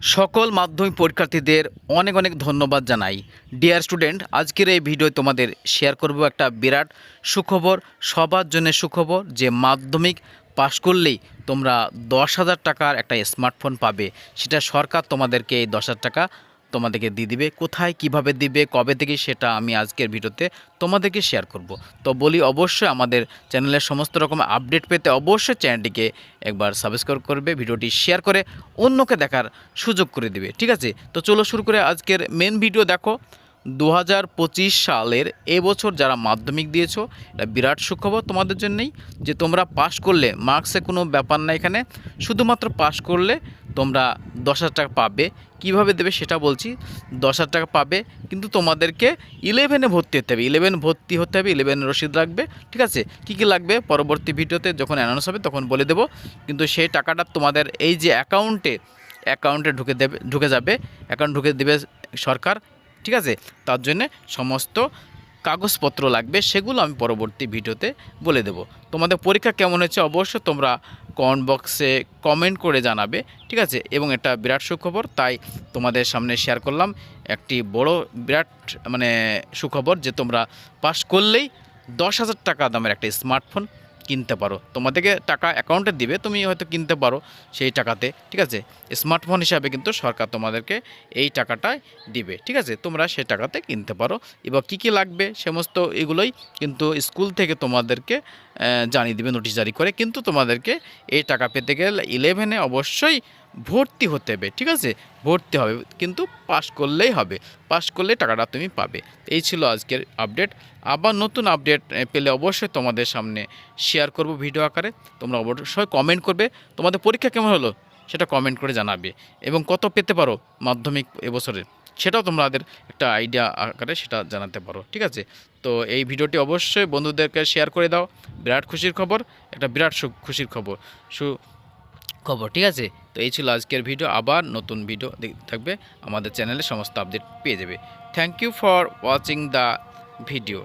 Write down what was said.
সকল মাধ্যমিক পরীক্ষার্থীদের অনেক অনেক ধন্যবাদ জানাই। ডিয়ার স্টুডেন্ট আজকের এই ভিডিও তোমাদের শেয়ার করব একটা বিরাট সুখবর, সবার জন্য সুখবর যে মাধ্যমিক পাশ করলেই তোমরা দশ হাজার টাকার একটা স্মার্টফোন পাবে। সেটা সরকার তোমাদেরকে এই দশ হাজার টাকা তোমাদেরকে দিয়ে দিবে, কোথায় কীভাবে দিবে, কবে থেকে সেটা আমি আজকের ভিডিওতে তোমাদেরকে শেয়ার করব। তো বলি অবশ্যই আমাদের চ্যানেলের সমস্ত রকম আপডেট পেতে অবশ্যই চ্যানেলটিকে একবার সাবস্ক্রাইব করবে, ভিডিওটি শেয়ার করে অন্যকে দেখার সুযোগ করে দিবে, ঠিক আছে? তো চলো শুরু করে আজকের মেন ভিডিও দেখো। দু হাজার পঁচিশ সালের এবছর যারা মাধ্যমিক দিয়েছ, এটা বিরাট সুখবর তোমাদের জন্যই যে তোমরা পাশ করলে মার্কসে কোনো ব্যাপার না এখানে। শুধুমাত্র পাশ করলে তোমরা দশ হাজার টাকা পাবে। কীভাবে দেবে সেটা বলছি, দশ হাজার টাকা পাবে, কিন্তু তোমাদেরকে ইলেভেনে ভর্তি হতে হবে। ইলেভেন ভর্তি হতে হবে ইলেভেন রসিদ লাগবে, ঠিক আছে? কী কী লাগবে? পরবর্তী ভিডিওতে যখন অ্যানাউন্স হবে তখন বলে দেবো। কিন্তু সেই টাকাটা তোমাদের এই যে অ্যাকাউন্টে অ্যাকাউন্টে ঢুকে দেবে, ঢুকে যাবে। অ্যাকাউন্ট ঢুকে দেবে সরকার। ঠিক আছে? তার জন্যে সমস্ত কাগজপত্র লাগবে, সেগুলো আমি পরবর্তী ভিডিওতে বলে দেব। তোমাদের পরীক্ষা কেমন হয়েছে অবশ্যই তোমরা কমেন্ট বক্সে কমেন্ট করে জানাবে, ঠিক আছে? এবং এটা বিরাট সুখবর, তাই তোমাদের সামনে শেয়ার করলাম একটি বড় বিরাট মানে সুখবর যে তোমরা পাস করলেই দশ হাজার টাকা দামের একটা স্মার্টফোন কিনতে পারো। তোমাদেরকে টাকা অ্যাকাউন্টে দিবে, তুমি হয়তো কিনতে পারো সেই টাকাতে, ঠিক আছে? স্মার্টফোন হিসাবে কিন্তু সরকার তোমাদেরকে এই টাকাটাই দিবে, ঠিক আছে? তোমরা সেই টাকাতে কিনতে পারো। এবার কী কী লাগবে সমস্ত এগুলোই কিন্তু স্কুল থেকে তোমাদেরকে জানিয়ে দিবে, নোটিশ জারি করে। কিন্তু তোমাদেরকে এই টাকা পেতে গেলে ইলেভেনে অবশ্যই ভর্তি হতে হবে, ঠিক আছে? ভর্তি হবে, কিন্তু পাস করলেই হবে। পাস করলে টাকাটা তুমি পাবে। এই ছিল আজকের আপডেট আবার নতুন আপডেট পেলে অবশ্যই তোমাদের সামনে শেয়ার করব ভিডিও আকারে। তোমরা অবশ্যই কমেন্ট করবে। তোমাদের পরীক্ষা কেমন হলো সেটা কমেন্ট করে জানাবে। এবং কত পেতে পারো মাধ্যমিক এবছরে সেটাও তোমাদের একটা আইডিয়া আকারে সেটা জানাতে পারো, ঠিক আছে? তো এই ভিডিওটি অবশ্যই বন্ধুদেরকে শেয়ার করে দাও। বিরাট খুশির খবর, একটা বিরাট খুশির খবর। সু খবর, ঠিক আছে? তো এই ছিল আজকের ভিডিও আবার নতুন ভিডিও থাকবে আমাদের চ্যানেলে সমস্ত আপডেট পেয়ে যাবে। Thank you for watching the video